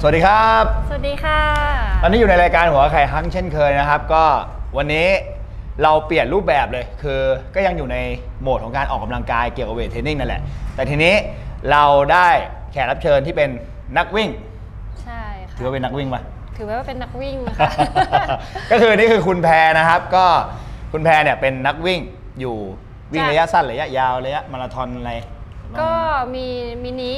สวัสดีครับ สวัสดีค่ะ ตอนนี้อยู่ในรายการหัวไข่ฮังเช่นเคยนะครับ ก็วันนี้เราเปลี่ยนรูปแบบเลย คือก็ยังอยู่ในโหมดของการออกกำลังกายเกี่ยวกับเวทเทรนนิ่งนั่นแหละ แต่ทีนี้เราได้แขกรับเชิญที่เป็นนักวิ่ง ใช่ค่ะ ถือว่าเป็นนักวิ่งปะถือว่าเป็นนักวิ่งค่ะก็คือนี่คือคุณแพรนะครับ ก็คุณแพรเนี่ยเป็นนักวิ่งอยู่วิ่งจ้ะระยะสั้นระยะยาวระยะมาราธอนอะไร ก็มีมินิ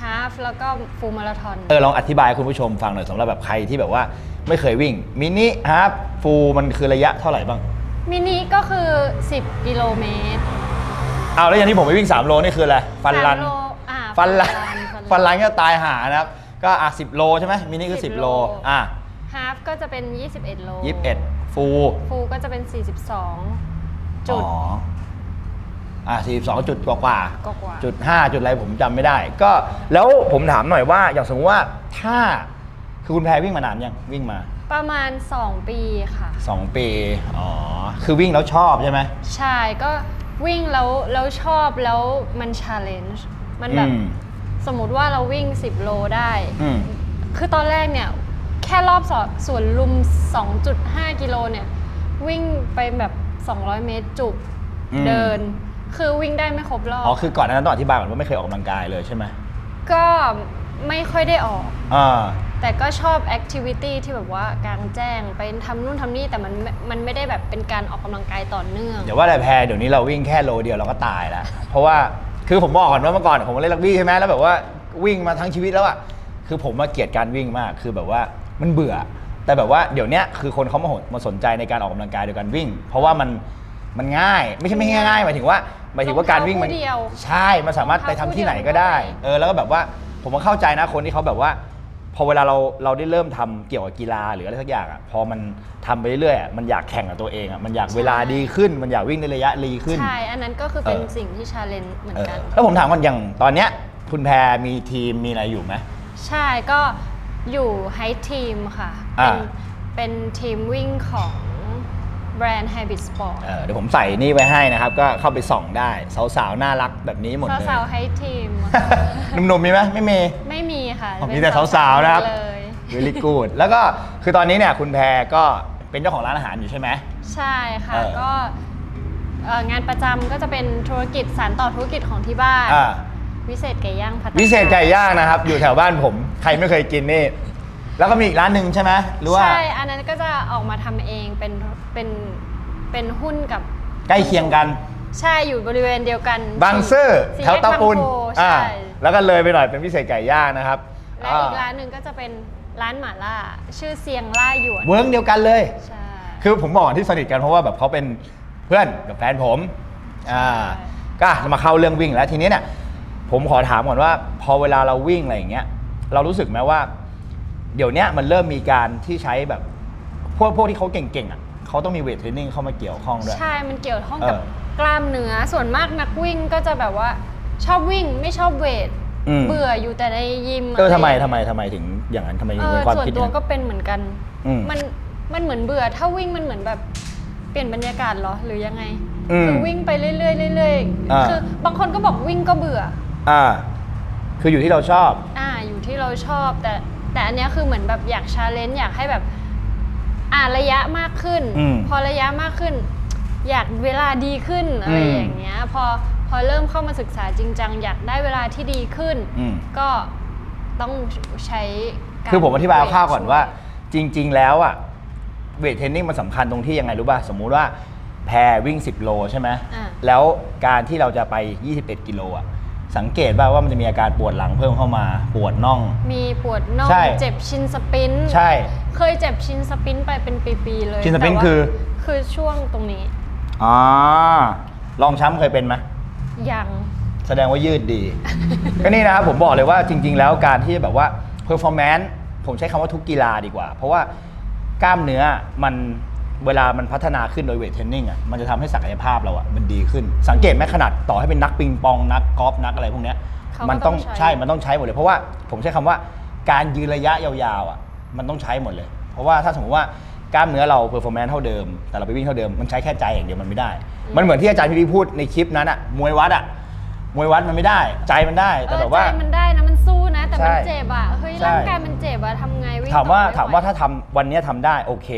ฮาฟแล้วก็ฟูลมาราธอน เออลองอธิบายให้คุณผู้ชมฟังหน่อยสำหรับแบบใครที่แบบว่าไม่เคยวิ่งมินิฮาฟฟูมันคือระยะเท่าไหร่บ้างมินิก็คือ 10 กิโลเมตรเอาแล้วอย่างที่ผมไปวิ่ง 3 โลนี่คืออะไรฟันรัน สามโลอ่าฟันรันฟัฟันนรัรันนก็ตายหานะครับ ก็อะ10 โลใช่ไหมมินิคือ 10 10โลโลอะฮาฟก็จะเป็น 21 โล21ฟู ฟูลก็จะเป็น 42 จุด อ๋อ อะ42จุดกว่ากว่ากว่าๆ จุด 5 จุดอะไรผมจำไม่ได้ ก็แล้วผมถามหน่อยว่า อย่างสมมติว่าถ้าคือคุณแพรวิ่งมานานยังวิ่งมา ประมาณ 2 ปีค่ะ 2 ปี อ๋อ คือวิ่งแล้วชอบใช่ไหม ใช่ก็วิ่งแล้วแล้วชอบแล้วมันชาเลนจ์มันแบบ อืม สมมุติว่าเราวิ่ง 10 โลได้ อืม คือตอนแรกเนี่ย แค่รอบสวนสวนลุม 2.5 กิโลเนี่ย วิ่งไปแบบ 200 เมตรจุก อืม เดิน คือวิ่งได้ไม่ครบรอบ อ๋อคือก่อนหนานั้นต้องอธิบายก่อนว่าไม่เคยออกกำลังกายเลยใช่ไหมก็ไม่ค่อยได้ออก อ่า แต่ก็ชอบแอคทิวิตี้ที่แบบว่ากลางแจ้งไปทำนู่นทำนี่แต่มันไม่มันไม่ได้แบบเป็นการออกกำลังกายต่อเนื่องเดี๋ยวว่าแต่แพรเดี๋ยวนี้เราวิ่งแค่โลเดียวเราก็ตายแล้ว เพราะว่าคือผมบอกก่อนว่าเมื่อก่อนผมเล่นรักบี้ใช่ไหมแล้วแบบว่าวิ่งมาทั้งชีวิตแล้วอะคือผมมาเกลียดการวิ่งมากคือแบบว่ามันเบื่อ แต่แบบว่าเดี๋ยวเนี้ยคือคนเขามาหนมาสนใจในการออกกำลังกายโดยการวิ่ง เพราะว่ามัน มันง่ายไม่ใช่ไม่ง่ายๆหมายถึงว่าหมายถึงว่าการวิ่งมันรองเท้าคู่เดียวใช่มันสามารถไปทำที่ไหนก็ได้เออแล้วก็แบบว่าผมก็เข้าใจนะคนที่เขาแบบว่า พอเวลาเราเราได้เริ่มทำเกี่ยวกับกีฬาหรืออะไรสักอย่างอะพอมันทำไปเรื่อยๆอะมันอยากแข่งกับตัวเองอะมันอยากเวลาดีขึ้น มันอยากวิ่งในระยะรีขึ้น ใช่ อันนั้นก็คือเป็นเออ สิ่งที่ชาเลนจ์เหมือนเออกัน แล้วผมถามก่อนอย่างตอนเนี้ยคุณแพรมีทีมมีอะไรอยู่ไหม ใช่ก็อยู่ไฮทีมค่ะ อ่า เป็นเป็นทีมวิ่งของ แบรนด์ Habit Sport เออเดี๋ยวผมใส่นี่ไว้ให้นะครับ ก็เข้าไปส่องได้ สาวๆ น่ารักแบบนี้หมดเลย สาวๆไฮทีม หนุ่มๆมีไหมไม่มี ไม่มีค่ะอ๋อเป็นมีแต่สาวๆนะครับ เลย really good แล้วก็คือตอนนี้เนี่ยคุณแพรก็เป็นเจ้าของร้านอาหารอยู่ใช่ไหม ใช่ค่ะ เออก็เอ่องานประจำก็จะเป็นธุรกิจสารต่อธุรกิจของที่บ้าน อ่า วิเศษไก่ย่างพัตตาวิเศษไก่ย่างนะครับ อยู่แถวบ้านผม ใครไม่เคยกินนี่ แล้วก็มีอีกร้านหนึ่งใช่ไหมหรือว่า ใช่ อันนั้นก็จะออกมาทำเองเป็นเป็นเป็นหุ้นกับ ใกล้เคียงกัน ใช่อยู่บริเวณเดียวกันบางซื่อสี่แถวตะปุนแยกบางโพอ่าใช่แล้วก็เลยไปหน่อยเป็นพิเศษไก่ย่างนะครับและอีกร้านหนึ่งก็จะเป็นร้านหม่าล่า ชื่อเซียงล่าหยวนเวิร์กเดียวกันเลย ใช่ คือผมบอกที่สนิทกันเพราะว่าแบบเขาเป็นเพื่อนกับแฟนผมอ่าก็จะมาเข้าเรื่องวิ่งแล้วทีนี้เนี่ยผมขอถามก่อนว่า พอเวลาเราวิ่งอะไรอย่างเงี้ยเรารู้สึกไหมว่า เดี๋ยวเนี้ยมันเริ่มมีการที่ใช้แบบพวกพวกที่เขาเก่งๆอะเขาต้องมีเวทเทรนนิ่งเข้ามาเกี่ยวข้องด้วย ใช่ มันเกี่ยวข้องกับเออ กล้ามเนื้อ ส่วนมากนักวิ่งก็จะแบบว่าชอบวิ่งไม่ชอบเวท อืมเบื่ออยู่แต่ในยิมเออทำไมะรทำไมทำไมถึงอย่างนั้นทำไมถึเองอเป็นความส่วนคิดตัวนั้น ก็เป็นเหมือนกัน อืมมันมันเหมือนเบื่อ ถ้าวิ่งมันเหมือนแบบเปลี่ยนบรรยากาศเหรอหรือยังไง อืมคือวิ่งไปเรื่อยๆเรื่อยอ่า ๆคือบางคนก็บอกวิ่งก็เบื่อ อ่า คืออยู่ที่เราชอบ อ่าอยู่ที่เราชอบแต่ แต่อันเนี้ยคือเหมือนแบบอยากชาเลนจ์อยากให้แบบอ่าระยะมากขึ้น อืมพอระยะมากขึ้น อยากเวลาดีขึ้นอะไรอืม อย่างเงี้ยพอพอเริ่มเข้ามาศึกษาจริงจังอยากได้เวลาที่ดีขึ้น อืม ก็ต้องใช้การคือผมอธิบายคร่าวๆก่อนช่ยว่า จริง ๆ แล้วอะเวทเทรนนิ่งมันสำคัญตรงที่ยังไงรู้ป่ะ สมมุติว่าแพรวิ่ง 10 โลใช่ไหมอ่าแล้วการที่เราจะไป 21 กิโลอะ สังเกตป่ะว่ามันจะมีอาการปวดหลังเพิ่มเข้ามาปวดน่อง มีปวดน่องใช่ เจ็บชินสปรินต์ใช่ เคยเจ็บชินสปรินต์ไปเป็นปีๆเลยชินสปรินต์แต่ว่าคือ คือช่วงตรงนี้อ๋อลองช้ำเคยเป็นไหม ยัง แสดงว่ายืดดี ก็นี่นะครับผมบอกเลยว่าจริง ๆ แล้วการที่แบบว่า performance ผมใช้คำว่าทุกกีฬาดีกว่า เพราะว่ากล้ามเนื้อมัน เวลามันพัฒนาขึ้นโดยเวทเทรนนิ่งอะมันจะทำให้ศักยภาพเราอะมันดีขึ้น สังเกตไหมขนาดต่อให้เป็นนักปิงปองนักกอล์ฟนักอะไรพวกเนี้ยเขาก็มันต้องต้องใช้ ใช่มันต้องใช้หมดเลย เพราะว่าผมใช้คำว่าการยืนระยะยาวๆอะมันต้องใช้หมดเลย เพราะว่าถ้าสมมติว่ากล้ามเนื้อเรา performance เท่าเดิม แต่เราไปวิ่งเท่าเดิมมันใช้แค่ใจอย่างเดียวมันไม่ได้ มันเหมือนที่อาจารย์พี่พี่พูดในคลิปนั้นอะมวยวัดอะมวยวัดมันไม่ได้ ใจมันได้เอแต่อแบบใจว่ามันได้นะมันสู้นะ แต่มันใช่เจ็บอะเฮ้ยใช่ ร่างกายมันเจ็บอะทำไงวิ่งถามว่าต่อไไหถามว่าถ้าทำวันเนี้ยทำได้โอเค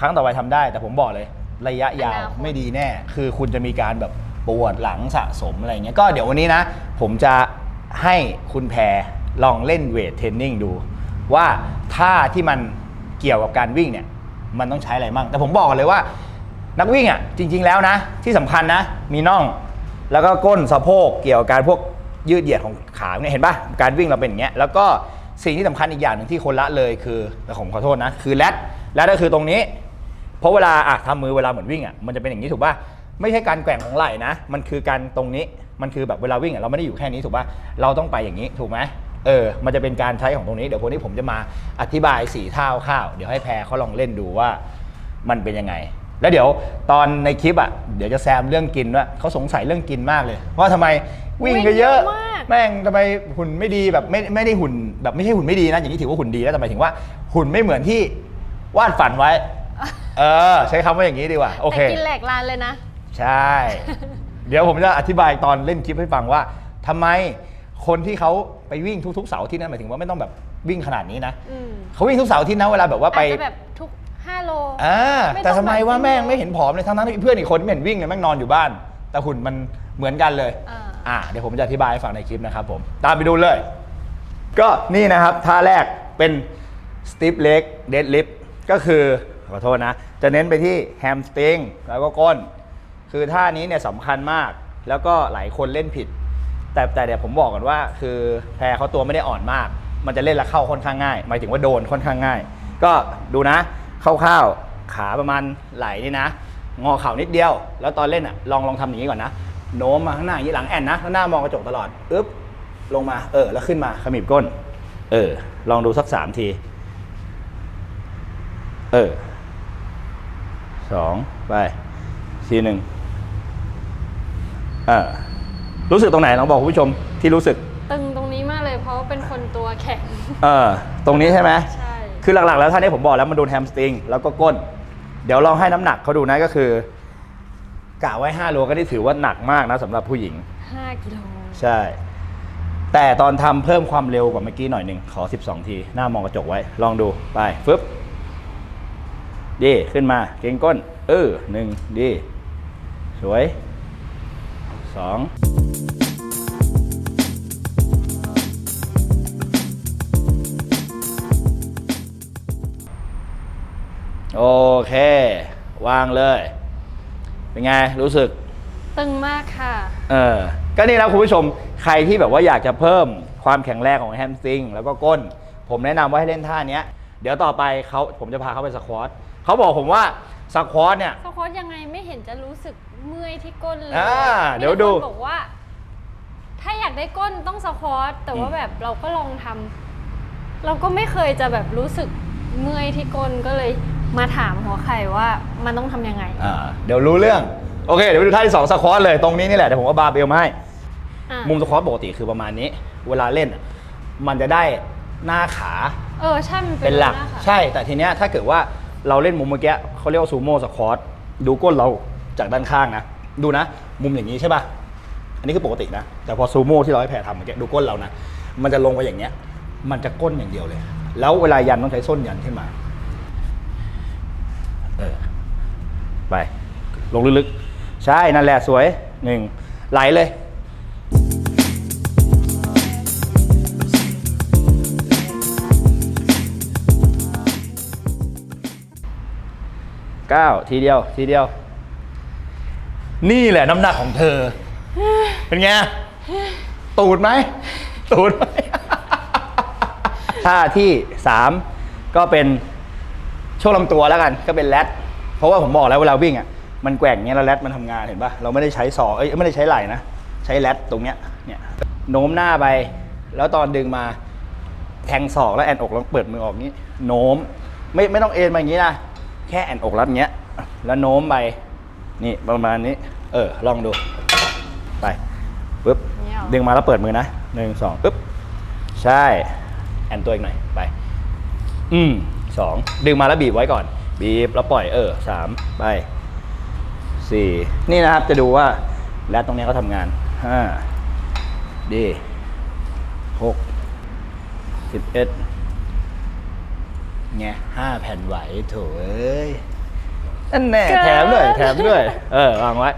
ครั้งต่อไปทำได้ แต่ผมบอกเลย ระยะยาวอนาคต ไม่ดีแน่ คือคุณจะมีการแบบปวดหลังสะสมอะไรเงี้ยก็เดี๋ยววันนี้นะ ผมจะให้คุณแพรลองเล่นเวทเทรนนิ่งดู ว่าท่าที่มันเกี่ยวกับการวิ่งเนี่ย มันต้องใช้อะไรมั่งแต่ผมบอกเลยว่า นักวิ่งอะจริง ๆ แล้วนะ ที่สำคัญนะ มีน่อง แล้วก็ก้นสะโพกเกี่ยวกับการพวกยืดเหยียดของขาเนี่ยเห็นปะการวิ่งเราเป็นอย่างเงี้ยแล้วก็สิ่งที่สำคัญอีกอย่างหนึ่งที่คนละเลยคือแต่ผมขอโทษนะ คือแรดแรดก็คือตรงนี้ เพราะเวลาอะทำมือเวลาเหมือนวิ่งอะมันจะเป็นอย่างนี้ถูกป่ะไม่ใช่การแกว่งของไหล่นะมันคือการตรงนี้มันคือแบบเวลาวิ่งอะเราไม่ได้อยู่แค่นี้ถูกป่ะเราต้องไปอย่างนี้ถูกไหมเออ มันจะเป็นการใช้ของตรงนี้ เดี๋ยวพวกนี้ผมจะมาอธิบายสี่ท่าข้าวๆเดี๋ยวให้แพรเขาลองเล่นดูว่ามันเป็นยังไง แล้วเดี๋ยวตอนในคลิปอะเดี๋ยวจะแซมเรื่องกินด้วยเขาสงสัยเรื่องกินมากเลยว่าทำไมวิ่งก็เยอะมากแม่งทำไมหุ่นไม่ดีแบบไม่ไม่ได้หุ่นแบบไม่ใช่หุ่นไม่ดีนะอย่างนี้ถือว่าหุ่นดีแล้วแต่หมายถึงว่าหุ่นไม่เหมือนที่วาดฝันไว้ เออ ใช้คำว่าอย่างนี้ดีกว่า โอเค แต่กินแหลกลานเลยนะ ใช่ เดี๋ยวผมจะอธิบายตอนเล่นคลิปให้ฟังว่าทำไมคนที่เขาไปวิ่งทุกๆเสาร์อาที่นั่นหมายถึงว่าไม่ต้องแบบวิ่งขนาดนี้นะอืมเขาวิ่งทุกเสาร์อาที่นะเวลาแบบว่าไปอาจจะแบบทุก5โล อ่าไม่ต้อง แต่ทำไมว่าแบบแม่งไม่เห็นผอมเลยทั้งนั้นที่เพื่อนอีกคนไม่เห็นวิ่งเลยแม่งนอนอยู่บ้าน แต่หุ่นมันเหมือนกันเลยอ่าอ่าเดี๋ยวผมจะอธิบายให้ฟังในคลิปนะครับผม ตามไปดูเลย ก็นี่นะครับท่าแรกเป็น stiff leg dead lift ก็คือ ขอโทษนะ จะเน้นไปที่ hamstring แล้วก็ก้น คือท่านี้เนี่ยสำคัญมาก แล้วก็หลายคนเล่นผิด แต่แต่เดี๋ยวผมบอกก่อนว่า คือแพรเขาตัวไม่ได้อ่อนมาก มันจะเล่นแล้วเข้าค่อนข้างง่าย หมายถึงว่าโดนค่อนข้างง่าย ก็ดูนะคร่าวๆขาประมาณไหล่นี่นะ งอเข่านิดเดียว แล้วตอนเล่นอะลองลองทำอย่างนี้ก่อนนะ โน้มมาข้างหน้าอย่างนี้หลังแอนนะข้างหน้ามองกระจกตลอดอึ๊บลงมาเออ แล้วขึ้นมาขมิบก้น เออ ลองดูสักสามที เออ สองไปทีหนึ่งอ่ารู้สึกตรงไหนลองบอกคุณผู้ชมที่รู้สึก ตึงตรงนี้มากเลยเพราะว่าเป็นคนตัวแข็ง เออ ตรงนี้ใช่ไหมใช่ คือหลักๆ แล้วท่านนี้ผมบอกแล้วมันโดนแฮมสตริงแล้วก็ก้น เดี๋ยวลองให้น้ำหนักเขาดูนะก็คือกะไว้5โลก็ได้ถือว่าหนักมากนะสำหรับผู้หญิง 5 กิโล ใช่ แต่ตอนทำเพิ่มความเร็วกว่าเมื่อกี้หน่อยหนึ่งขอ 12 ที หน้ามองกระจกไว้ ลองดูไปฟึบ ดีขึ้นมา เก่งก้น เออหนึ่งดี สวยสองโอเค วางเลย เป็นไง รู้สึก ตึงมากค่ะ เออ ก็นี่นะคุณผู้ชม ใครที่แบบว่าอยากจะเพิ่มความแข็งแรงของแฮมสตริง แล้วก็ก้น ผมแนะนำว่าให้เล่นท่าเนี้ยเดี๋ยวต่อไปเขาผมจะพาเขาไปสควอต เขาบอกผมว่าสควอตเนี่ย สควอตยังไงไม่เห็นจะรู้สึกเมื่อยที่ก้นเลยอ่ามีเดี๋ยวดูคนบอกว่า ถ้าอยากได้ก้นต้องสควอตแต่ว่าอืมแบบเราก็ลองทำเราก็ไม่เคยจะแบบรู้สึกเมื่อยที่ก้นก็เลยมาถามหัวไข่ว่ามันต้องทำยังไง อ่าเดี๋ยวรู้เรื่อง โอเค เดี๋ยวไปดูท่าที่สองสควอตเลยตรงนี้นี่แหละเดี๋ยวผมเอาบาร์เบลมาให้ อะมุมสควอตปกติคือประมาณนี้ เวลาเล่นอะมันจะได้หน้าขาเออใช่มันเป็เป็นนหลักน้าค่ะ ใช่แต่ทีเนี้ยถ้าเกิดว่า เราเล่นมุมเมื่อกี้เขาเรียกว่าซูโม่สควอตดูก้นเราจากด้านข้างนะ ดูนะ มุมอย่างนี้ใช่ป่ะ อันนี้คือปกตินะ แต่พอซูโม่ที่เราให้แพรทำเมื่อกี้ดูก้นเรานะ มันจะลงไปอย่างเนี้ย มันจะก้นอย่างเดียวเลย แล้วเวลายันต้องใช้ส้นยันขึ้นมา เออ ไป ลงลึกๆ ใช่ นั่นแหละสวยหนึ่งไหลเลย ก้าทีเดียว ทีเดียว นี่แหละน้ำหนักของเธอ เป็นไง ตูดไหม ตูดไหม ท่าที่สามก็เป็นช่วงลำตัวแล้วกันก็เป็นแรดเพราะว่าผมบอกแล้วเวลาวิ่งอะมันแกว่งเงี้ยแล้วแรดมันทำงานเห็นปะเราไม่ได้ใช้ศอกเอ้ยไม่ได้ใช้ไหล่นะใช้แรดตรงเนี้ยเนี่ยโน้มหน้าไป แล้วตอนดึงมาแทงศอกแล้วแอนอกแล้วเปิดมือออกงี้ โน้มไม่ไม่ต้องเอ็นมาอย่างนี้นะ แค่แอนอกรัดอย่างเงี้ย แล้วโน้มไป นี่ประมาณนี้ เออ ลองดู ไปปึ๊บเนี่ยเหรอดึงมาแล้วเปิดมือนะหนึ่งสองปึ๊บ ใช่ แอนตัวอีกหน่อย ไป อืมสอง ดึงมาแล้วบีบไว้ก่อน บีบแล้วปล่อย เออสามไปสี่นี่นะครับจะดูว่าแรดตรงนี้เขาทำงานห้าดีหกสิบเอ็ด ไงห้าแผ่นไหวโถเอ้ยนั่นแน่เกินแถมด้วยแถมด้วยเออวางไว้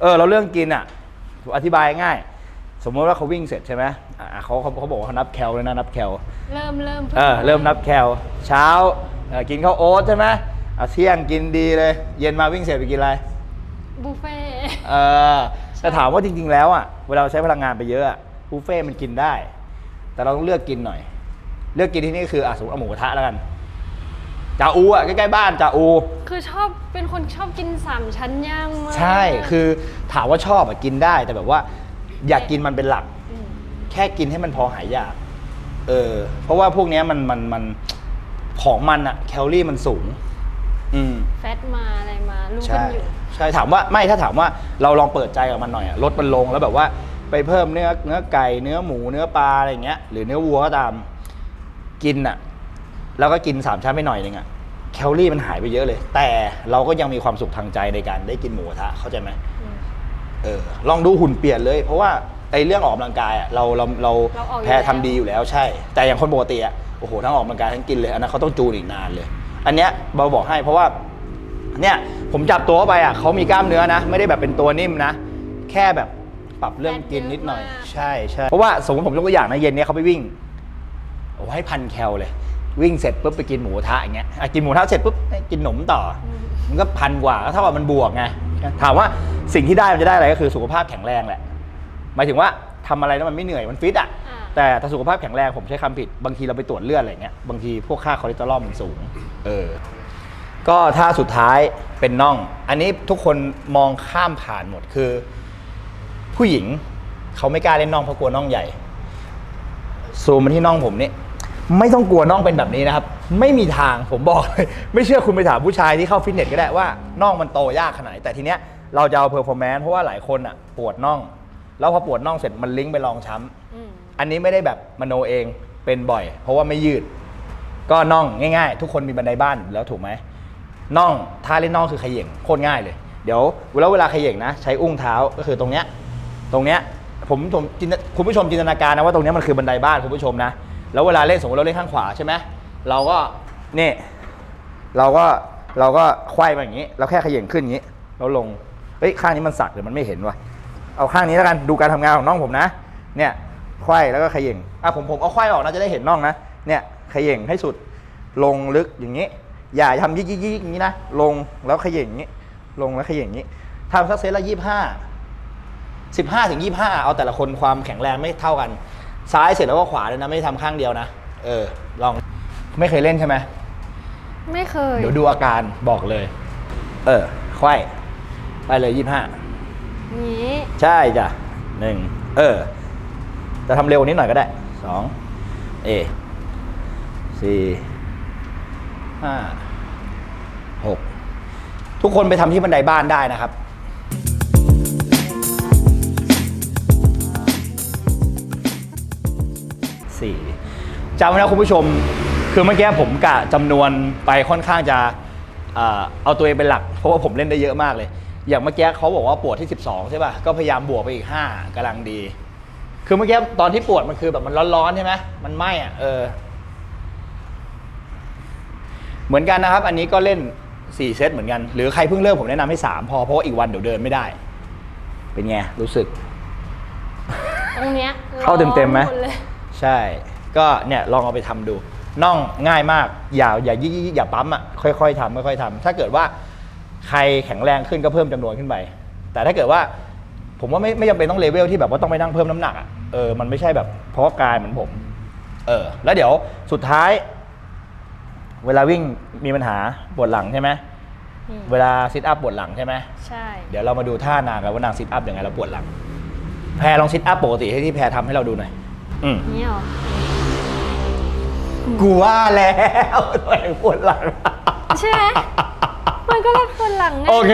เออเราเรื่องกินอะอธิบายง่าย สมมติว่าเขาวิ่งเสร็จใช่ไหมอะเขาเขาเขาบอกว่าเขานับแคลเลยนะนับแคลเริ่มเริ่มเออเริ่มนับแคลเช้าเออกินข้าวโอ๊ตใช่ไหมอะเที่ยงกินดีเลย เย็นมาวิ่งเสร็จไปกินอะไรบุฟเฟ่ต์เออแต่ถามว่าจริง ๆ แล้วอะเวลาเราใช้พลังงานไปเยอะอะบุฟเฟ่ต์มันกินได้ แต่เราต้องเลือกกินหน่อย เลือกกินที่นี่คืออะสมมติเอาหมูกระทะแล้วกันจ่าอูอะใกล้ๆบ้านจ่าอู คือชอบเป็นคนชอบกินสามชั้นย่างมากใช่คือถามว่าชอบอะกินได้ แต่แบบว่า อยากกินมันเป็นหลัก มแค่กินให้มันพอหายอยาก เออ เพราะว่าพวกเนี้ยมันมันมันของมันอะแคลอรี่มันสูง อืม แฟตมาอะไรมารู้กัใช่นอยู่ ใช่ถามว่าไม่ถ้าถามว่าเราลองเปิดใจกับมันหน่อยอะลดมันลงแล้วแบบว่าไปเพิ่มเนื้อเนื้อไก่เนื้อหมูเนื้อปลาอะไรอย่างเงี้ยหรือเนื้อวัวก็ตาม กินอะแล้วก็กินสามชั้นไปหน่อยหนึงอะแคลอรี่มันหายไปเยอะเลย แต่เราก็ยังมีความสุขทางใจในการได้กินหมูกระทะเข้าใจไหมอืมเออลองดูหุ่นเปลี่ยนเลย เพราะว่าไอ้เรื่องออกกำลังกายอะเราเราเราเราออกอยู่แพ้แล้วทำดีอยู่แล้วใช่ แต่อย่างคนปกติอะโอ้โหทั้งออกกำลังกายทั้งกินเลยอันนั้นเขาต้องจูนอีกนานเลย อันเนี้ยเบาบอกให้เพราะว่าเนี่ยผมจับตัวเข้าไปอะเขามีกล้ามเนื้อนะ ไม่ได้แบบเป็นตัวนิ่มนะ แค่แบบปรับเรื่องกินนิดหน่อยใช่ใช่เพราะว่าสมมติผมยกตัวอย่างนะเย็นเนี้ยเขาไปวิ่ง โอ้ให้พันแคลเลย วิ่งเสร็จปุ๊บไปกินหมูกระทะอย่างเงี้ยอะกินหมูกระทะเสร็จปุ๊บกินขนมต่ออมันก็พันกว่าก็เท่ากับมันบวกไงถามว่าสิ่งที่ได้มันจะได้อะไรก็คือสุขภาพแข็งแรงแหละหมายถึงว่าทำอะไรแล้วมันไม่เหนื่อยมันฟิตอะอ่าแต่ถ้าสุขภาพแข็งแรงผมใช้คำผิดบางทีเราไปตรวจเลือดอะไรเงี้ยบางทีพวกค่าคอเลสเตอรอลมันสูงเออก็ถ้าสุดท้ายเป็นน่อง อันนี้ทุกคนมองข้ามผ่านหมดคือ ผู้หญิงเขาไม่กล้าเล่นน่องเพราะกลัวน่องใหญ่ซูมมาที่น่องผมนี่ ไม่ต้องกลัวน่องเป็นแบบนี้นะครับ ไม่มีทางผมบอกเลย ไม่เชื่อคุณไปถามผู้ชายที่เข้าฟิตเนสก็ได้ว่าน่องมันโตยากขนาดไหนแต่ทีเนี้ยเราจะเอาเพอร์ฟอร์แมนซ์เพราะว่าหลายคนอะปวดน่อง แล้วพอปวดน่องเสร็จมันลิงก์ไปรองช้ำอืมอันนี้ไม่ได้แบบมโนเองเป็นบ่อย เพราะว่าไม่ยืด ก็น่องง่าย ๆ ทุกคนมีบันไดบ้านอยู่แล้วถูกไหมน่องท่าเล่นน่องคือเขย่งโคตรง่ายเลย เดี๋ยวแล้วเวลาเขย่งนะ ใช้อุ้งเท้าก็คือตรงเนี้ยตรงเนี้ยผมผมจินตคุณผู้ชมจินตนาการนะว่าตรงเนี้ยมันคือบันไดบ้านคุณผู้ชมนะ แล้วเวลาเล่นสมมติเราเล่นข้างขวาใช่ไหมเราก็นี่เราก็เราก็ไขว้มาอย่างนี้ เราแค่ขย่งขึ้นอย่างนี้ แล้วลงเฮ้ยข้างนี้มันสักหรือมันไม่เห็นวะเอาข้างนี้แล้วกันดูการทำงานของน้องผมนะ เนี่ยไขว้แล้วก็ขย่งอะผมผมเอาไขว้ออกนะจะได้เห็นน่องนะเนี่ยขย่งให้สุดลงลึกอย่างนี้ อย่าทำยิกยิกยิกอย่างนี้นะลงแล้วขย่งอย่างนี้ ลงแล้วขย่งอย่างนี้ทำสักเซตละยี่สิบห้าสิบห้าถึงยี่ห้าเอาแต่ละคนความแข็งแรงไม่เท่ากัน ซ้ายเสร็จแล้วก็ขวาเลยนะไม่ได้ทำข้างเดียวนะ เออ ลองไม่เคยเล่นใช่ไหม ไม่เคย เดี๋ยวดูอาการบอกเลย เออไขว้ไปเลยยี่ห้า นี้ ใช่จ้ะหนึ่งเออ จะทำเร็วนิดหน่อยก็ได้สองเอสี่ห้าหกทุกคนไปทำที่บันไดบ้านได้นะครับ สี่จำไว้นะคุณผู้ชม คือเมื่อกี้ผมกะจำนวนไปค่อนข้างจะเอ่อเอาตัวเองเป็นหลัก เพราะว่าผมเล่นได้เยอะมากเลย อย่างเมื่อกี้เขาบอกว่าปวดที่ 12 ใช่ป่ะ ก็พยายามบวกไปอีก 5กำลังดี คือเมื่อกี้ตอนที่ปวดมันคือแบบมันร้อนๆใช่ไหมมันไหม้อะเออ เหมือนกันนะครับ อันนี้ก็เล่น 4 เซตเหมือนกัน หรือใครเพิ่งเริ่มผมแนะนำให้ 3 พอ เพราะว่าอีกวันเดี๋ยวเดินไม่ได้ เป็นไง รู้สึก ตรงเนี้ยเข้าเต็มๆไหมร้อนดเลย ใช่ ก็เนี่ยลองเอาไปทำดูน่องง่ายมาก อย่าอย่ายี่อย่าปั๊มอะค่อยๆทำค่อยๆทำถ้าเกิดว่าใครแข็งแรงขึ้นก็เพิ่มจำนวนขึ้นไป แต่ถ้าเกิดว่าผมว่าไม่ไม่จำเป็นต้องเลเวลที่แบบว่าต้องไปนั่งเพิ่มน้ำหนักอะเออมันไม่ใช่แบบเพราะกายเหมือนผม เออ แล้วเดี๋ยวสุดท้าย เวลาวิ่งมีปัญหาปวดหลังใช่ไหมเวลาซิทอัพปวดหลังใช่ไหมใช่ เดี๋ยวเรามาดูท่านางกันว่านางซิทอัพยังไงแล้วปวดหลัง แพรลองซิทอัพปกติให้ที่แพรทำให้เราดูหน่อย อืมนี่เหรอกูว่าแล้วตัวเองปวดหลัง ใช่ไหมมันก็เป็นคนหลังไงโอเค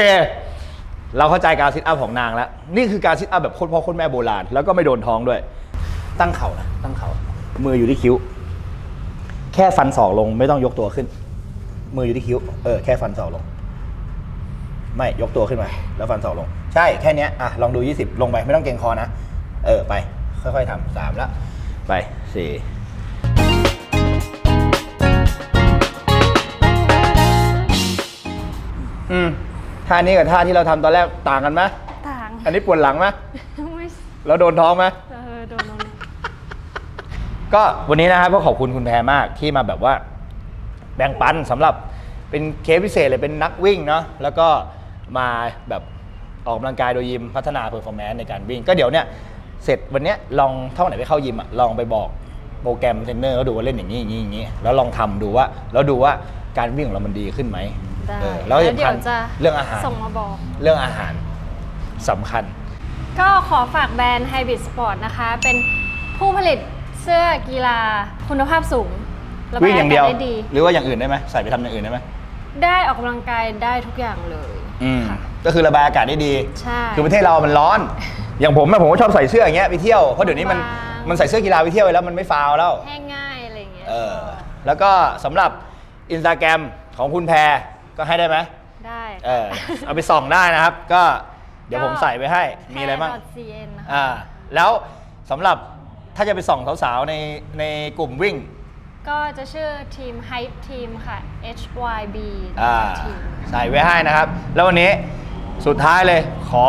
เราเข้าใจการซิทอัพของนางแล้ว นี่คือการซิทอัพแบบโคตรพ่อโคตรแม่โบราณ แล้วก็ไม่โดนท้องด้วย ตั้งเข่านะตั้งเข่า มืออยู่ที่คิ้ว แค่ฟันศอกลงไม่ต้องยกตัวขึ้น มืออยู่ที่คิ้ว เออ แค่ฟันศอกลง ไม่ยกตัวขึ้นมา แล้วฟันศอกลง ใช่ แค่เนี้ยอะ ลองดู 20 ลงไป ไม่ต้องเกรงคอนะ เออ ไป ค่อยๆทำสามละไปสี่อืมท่านี้กับท่าที่เราทำตอนแรกต่างกันไหมต่างอันนี้ปวดหลังไหมไม่แล้โดนท้องไหม เออโดนลงก็วันนี้นะครับก็ขอบคุณคุณแพรมากที่มาแบบว่า แบ่งปันสำหรับเป็นเคสพิเศษเลยเป็นนักวิ่งเนาะแล้วก็มาแบบออกกำลังกายโดยยิมพัฒนาเพอร์ฟอร์แมนซ์ในการวิ่ง ก็เดี๋ยวเนี่ย เสร็จวันเนี้ยลองเท่าไหนไปเข้ายิมอะลองไปบอกโปรแกรมเทรนเนอร์เขาดูว่าเล่นอย่างนี้อย่างนี้อย่างนี้แล้วลองทำดูว่าแล้วดูว่าการวิ่งของเรามันดีขึ้นไหมได้เออแล้วที่เดี๋สำยคัญวจะ เรื่องอาหารส่งมาบอก เรื่องอาหารสำคัญ ก็ขอฝากแบรนด์ Hybrid Sport นะคะ เป็นผู้ผลิตเสื้อกีฬาคุณภาพสูงระบวิ่งอย่างเดียวกศได้ดี หรือว่าอย่างอื่นได้ไหมใส่ไปทำอย่างอื่นได้ไหมได้ออกกำลังกายได้ทุกอย่างเลย อืมค่ะก็คือระบายอากาศได้ดี ใช่ คือประเทศเรามันร้อน อย่างผมอะผมก็ชอบใส่เสื้ออย่างเงี้ยไปเที่ยวเพราะเดี๋ยวนี้มันบาง มันใส่เสื้อกีฬาไปเที่ยวไปแล้วมันไม่ฟาวแล้ว แห้งง่ายอะไรอย่างเงี้ยเออ แล้วก็สำหรับอินสตาแกรมของคุณแพรก็ให้ได้ไหมได้ เออ เอาไปส่องได้นะครับ ก็เดี๋ยวผมใส่ไปให้มีอะไรบ้าง cn นะคะอ่าแล้วสำหรับถ้าจะไปส่องสาวๆในในกลุ่มวิ่ง ก็จะชื่อทีม Hype Team ค่ะ HYB อ่า ทีม ใส่ไว้ให้นะครับ แล้ววันนี้สุดท้ายเลยขอ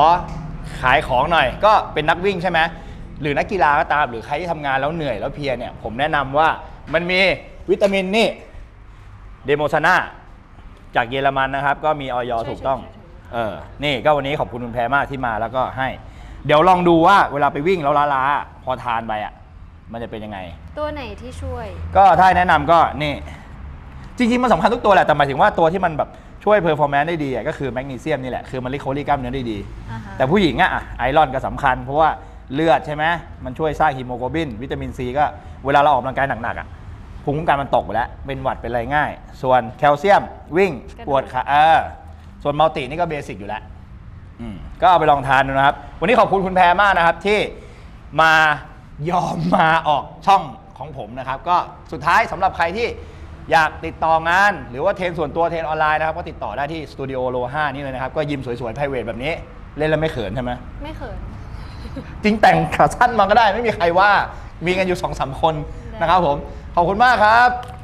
ขายของหน่อย ก็เป็นนักวิ่งใช่ไหมหรือนักกีฬาก็ตามหรือใครที่ทำงานแล้วเหนื่อยแล้วเพลียเนี่ยผมแนะนำว่ามันมีวิตามินนี่เดโมซาน่าจากเยอรมันนะครับ ก็มีออยใช่ถูกต้องใช่ใช่เออ นี่ก็วันนี้ขอบคุณคุณแพรมากที่มาแล้วก็ให้ เดี๋ยวลองดูว่าเวลาไปวิ่งแล้วล้าๆพอทานไปอะมันจะเป็นยังไง ตัวไหนที่ช่วย ก็ถ้าให้แนะนำก็นี่ จริงๆมันสำคัญทุกตัวแหละแต่หมายถึงว่าตัวที่มันแบบ ช่วยเพอร์ฟอร์แมนซ์ได้ดีอะก็คือแมกนีเซียมนี่แหละคือมันรีคอรี่กล้ามเนื้อได้ดี อ่าฮะ แต่ผู้หญิงอะอะไอรอนก็สำคัญ เพราะว่าเลือดใช่ไหมมันช่วยสร้างฮีโมโกลบิน วิตามินซีก็เวลาเราออกกำลังกายหนักๆอะภูมิคุ้มกันมันตกไปแล้ว เป็นหวัดเป็นอะไรง่าย ส่วนแคลเซียมวิ่งกระดูก ปวดขาเออส่วนมัลตินี่ก็เบสิกอยู่แล้วอืมก็เอาไปลองทานดูนะครับ วันนี้ขอบคุณคุณแพรมากนะครับที่มายอมมาออกช่องของผมนะครับ ก็สุดท้ายสำหรับใครที่ อยากติดต่องาน หรือว่าเทรนส่วนตัวเทรนออนไลน์นะครับ ก็ติดต่อได้ที่สตูดิโอโล5นี่เลยนะครับ ก็ยิมสวยๆไพรเวทแบบนี้ เล่นแล้วไม่เขินใช่ไหมไม่เขิน จริงแต่งขาสั้นมาก็ได้ไม่มีใครว่ามีกันอยู่สองสามคนนะครับผมขอบคุณมากครับ